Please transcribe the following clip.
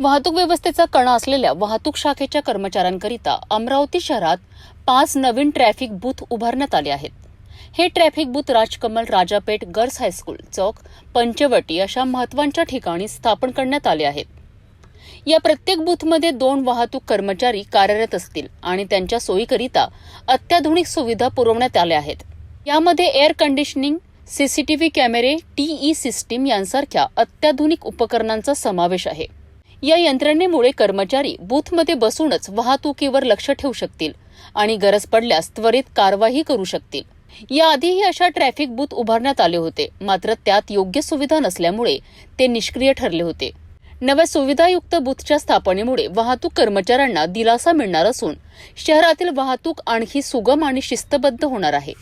वाहतूक व्यवस्थेचा कणा असलेल्या वाहतूक शाखेच्या कर्मचाऱ्यांकरिता अमरावती शहरात पाच नवीन ट्रॅफिक बूथ उभारण्यात आले आहेत. हे traffic booth Rajkamal Rajapeth girls high school चौक पंचवटी अशा महत्त्वाच्या ठिकाणी स्थापन करण्यात आले आहेत. या प्रत्येक बूथमध्ये दोन वाहतूक कर्मचारी कार्यरत असतील आणि त्यांच्या सोयीकरिता अत्याधुनिक सुविधा पुरवण्यात आल्या आहेत. यामध्ये एअर कंडिशनिंग सीसीटीव्ही कॅमेरे टीई सिस्टीम यांसारख्या अत्याधुनिक उपकरणांचा समावेश आहे. या यंत्रणेमुळे कर्मचारी बूथमध्ये बसूनच वाहतुकीवर लक्ष ठेवू शकतील आणि गरज पडल्यास त्वरित कारवाई करू शकतील. याआधीही अशा ट्रॅफिक बूथ उभारण्यात आले होते मात्र त्यात योग्य सुविधा नसल्यामुळे ते निष्क्रिय ठरले होते. नव्या सुविधायुक्त बूथच्या स्थापनेमुळे वाहतूक कर्मचाऱ्यांना दिलासा मिळणार असून शहरातील वाहतूक आणखी सुगम आणि शिस्तबद्ध होणार आहे.